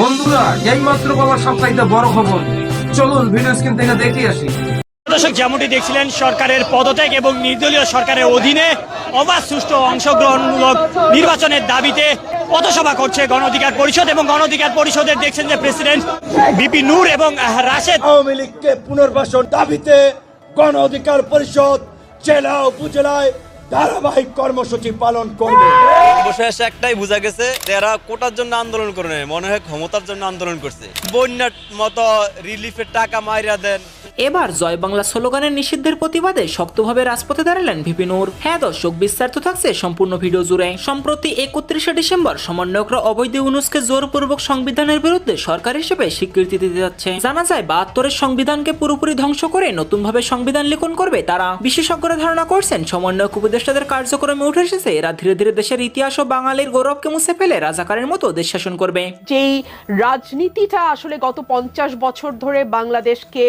বন্ধুরা এই মাত্র পাওয়া সবচাইতে বড় খবর। চলুন ভিডিও স্ক্রিন থেকে দেখে আসি। দর্শক যেমনটি দেখছিলেন সরকারের পদত্যাগ এবং নির্দলীয় সরকারের অধীনে অবাধ সুষ্ঠু অংশগ্রহণমূলক নির্বাচনের দাবিতে পথসভা করছে গণ অধিকার পরিষদ এবং গণ অধিকার পরিষদের দেখছেন যে প্রেসিডেন্ট বিপি নূর এবং রাশেদ। আওয়ামী লীগকে পুনর্বাসন দাবিতে গণ অধিকার পরিষদ জেলা উপজেলায় ধারাবাহিক কর্মসূচি পালন করবে। অবশেষে একটাই বোঝা গেছে এরা কোটার জন্য আন্দোলন করে নেয় মনে হয় ক্ষমতার জন্য আন্দোলন করছে। বন্যার মতো রিলিফের টাকা মাইরা দেন। এবার জয় বাংলা স্লোগানের নিষিদ্ধের প্রতিবাদে শক্তভাবে রাজপথে দাঁড়ালেন ভিপিনুর হ্যাঁ দর্শক বিস্তারিত থাকছে সম্পূর্ণ ভিডিও জুড়ে। সম্প্রতি একত্রিশে ডিসেম্বর সমন্বয়করা অবৈধ ইউনুসকে জোরপূর্বক সংবিধানের বিরুদ্ধে সরকার হিসেবে স্বীকৃতি দিতে যাচ্ছে। জানা যায় বাহাত্তরের সংবিধানকে পুরোপুরি ধ্বংস করে নতুনভাবে সংবিধান লিখন করবে তারা। বিশেষজ্ঞরা ধারণা করছেন সমন্বয়ক উপদেষ্টাদের কার্যক্রমে উঠে এসেছে। এরা ধীরে ধীরে দেশের ইতিহাস ও বাঙালির গৌরবকে মুছে ফেলে রাজাকারের মতো দেশ শাসন করবে। যেই রাজনীতিটা আসলে গত পঞ্চাশ বছর ধরে বাংলাদেশকে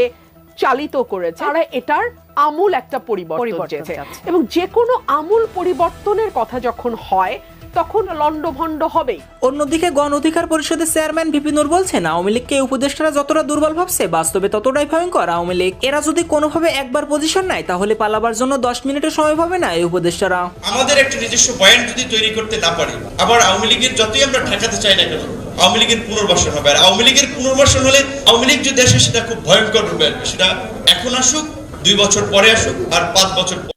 চালিত করেছে তারা এটার আমূল একটা পরিবর্তন। এবং যে কোনো আমূল পরিবর্তনের কথা যখন হয় তখন লণ্ডভণ্ড হবেই অন্যদিকে গণ অধিকার পরিষদের চেয়ারম্যান বিপিনুর বলছেন আওয়ামী লীগকে এই উপদেষ্টারা যতটা দুর্বল ভাবছে বাস্তবে ততটাই ভয়ঙ্কর। আওয়ামী লীগ এরা যদি কোনোভাবে একবার পজিশন নেয় তাহলে পালাবার জন্য দশ মিনিটের সময় পাবে না এই উপদেষ্টারা। আমাদের একটা নিজস্ব বয়ান যদি তৈরি করতে না পারি আবার আওয়ামী লীগের যতই আমরা ঠেকাতে চাই না কেন আওয়ামী লীগের পুনর্বাসন হবে। আর আওয়ামী লীগের পুনর্বাসন হলে আওয়ামী লীগ যদি আসে সেটা খুব ভয়ঙ্কর রূপে আসবে। সেটা এখন আসুক দুই বছর পরে আসুক আর পাঁচ বছর পরে